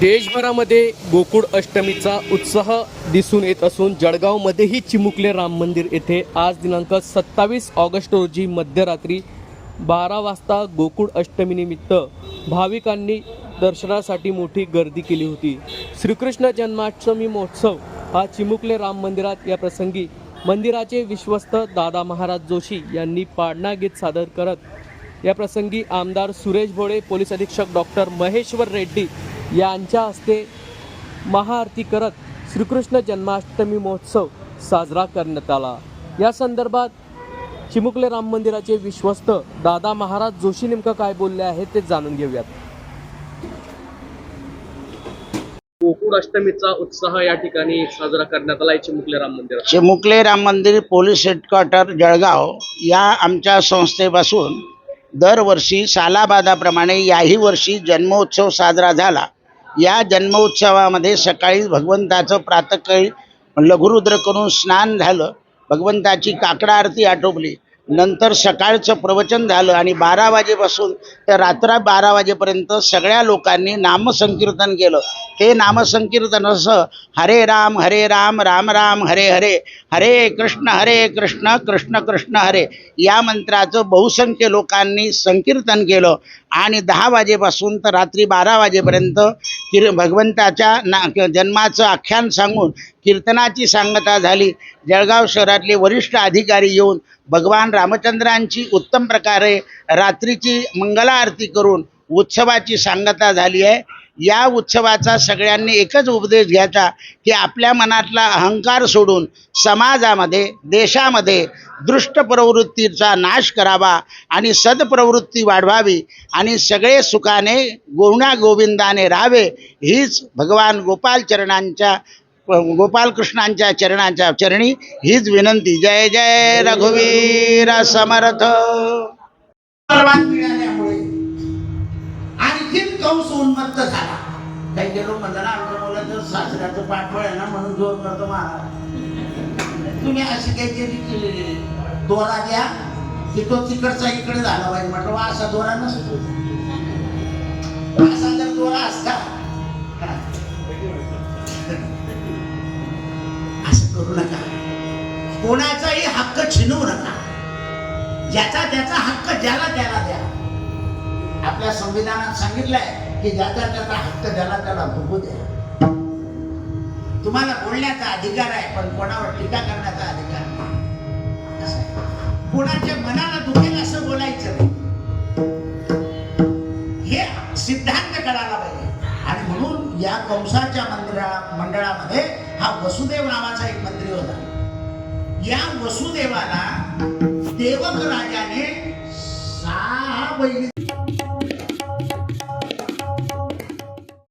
देशभरामध्ये गोकुळ अष्टमीचा उत्साह दिसून येत असून जळगावमध्येही चिमुकले राम मंदिर येथे आज दिनांक सत्तावीस ऑगस्ट रोजी मध्यरात्री बारा वाजता गोकुळ अष्टमीनिमित्त भाविकांनी दर्शनासाठी मोठी गर्दी केली होती. श्रीकृष्ण जन्माष्टमी महोत्सव हा चिमुकले राम मंदिरात या प्रसंगी मंदिराचे विश्वस्त दादा महाराज जोशी यांनी पाडणा गीत सादर करत या प्रसंगी आमदार सुरेश भोळे पोलीस अधीक्षक डॉक्टर महेश्वर रेड्डी यांच्या हस्ते महाआरती करत श्रीकृष्ण जन्माष्टमी महोत्सव साजरा करण्यात आला. या संदर्भात चिमुकले राम मंदिराचे विश्वस्त दादा महाराज जोशी नेमकं काय बोलले आहेत ते जाणून घेऊयात. गोकुळ अष्टमीचा उत्साह या ठिकाणी साजरा करण्यात आला चिमुकले राम मंदिरात. चिमुकले राम मंदिर पोलीस हेडक्वार्टर जळगाव या आमच्या संस्थेपासून दरवर्षी सालाबादाप्रमाणे याही वर्षी जन्मोत्सव साजरा झाला. या जन्मोत्सवामध्ये सकाळी भगवंताचं प्रातःकाळी लघुरुद्र करून स्नान झालं. भगवंताची काकडा आरती आटोपली. नंतर सकाळचं प्रवचन झालं आणि बारा वाजेपासून तर रात्र बारा वाजेपर्यंत सगळ्या लोकांनी नामसंकीर्तन केलं. हे नामसंकीर्तन असं. हरे राम हरे राम राम राम हरे हरे. हरे कृष्ण हरे कृष्ण कृष्ण कृष्ण हरे. या मंत्राचं बहुसंख्य लोकांनी संकीर्तन केलं. आणि दहा वाजेपासून तर रात्री बारा वाजेपर्यंत किर भगवंताच्या ना जन्माचं आख्यान सांगून कीर्तनाची सांगता झाली. जळगाव शहरातले वरिष्ठ अधिकारी येऊन भगवान रामचंद्रांची उत्तम प्रकारे रात्रीची मंगला आरती करून उत्सवाची सांगता झाली आहे. या उत्सवाचा सगळ्यांनी एकच उपदेश घ्यायचा की आपल्या मनातला अहंकार सोडून समाजामध्ये देशामध्ये दृष्ट प्रवृत्तीचा नाश करावा आणि सदप्रवृत्ती वाढवावी आणि सगळे सुखाने गोवण्या गोविंदाने राहावे हीच भगवान गोपाल चरणांच्या गोपालकृष्णांच्या चरणाच्या चरणी हीच विनंती. जय जय रघुवीर समर्थ. आणखीन कंस उन्मत्त झाला. काही गेलो म्हणतात ना आमच्या मुलाचं सासऱ्याचं पाठबळ आहे ना म्हणून जोर करतो महाराज. तुम्ही अशी काहीतरी केलेली दोरा द्या की तो तिकडचा इकडे झाला पाहिजे म्हटलं "वा, असा दोरा नसतो. असा जर दोरा असता असं करू नका. कोणाचाही हक्क छिनवू नका. ज्याचा त्याचा हक्क ज्याला त्याला द्या. आपल्या संविधानात सांगितलंय की ज्याचा त्याचा हक्क ज्याला त्याला भोगू द्या तुम्हाला बोलण्याचा अधिकार आहे पण कोणावर टीका करण्याचा अधिकार नाही. कोणाच्या मनाला दुखेल असं बोलायचं नाही. हे सिद्धांत करायला पाहिजे. आणि म्हणून या कंसाच्या मंदिरा मंडळामध्ये हा वसुदेव नावाचा एक मंत्री होता. या वसुदेवाला देवक राजाने सहा बहिणी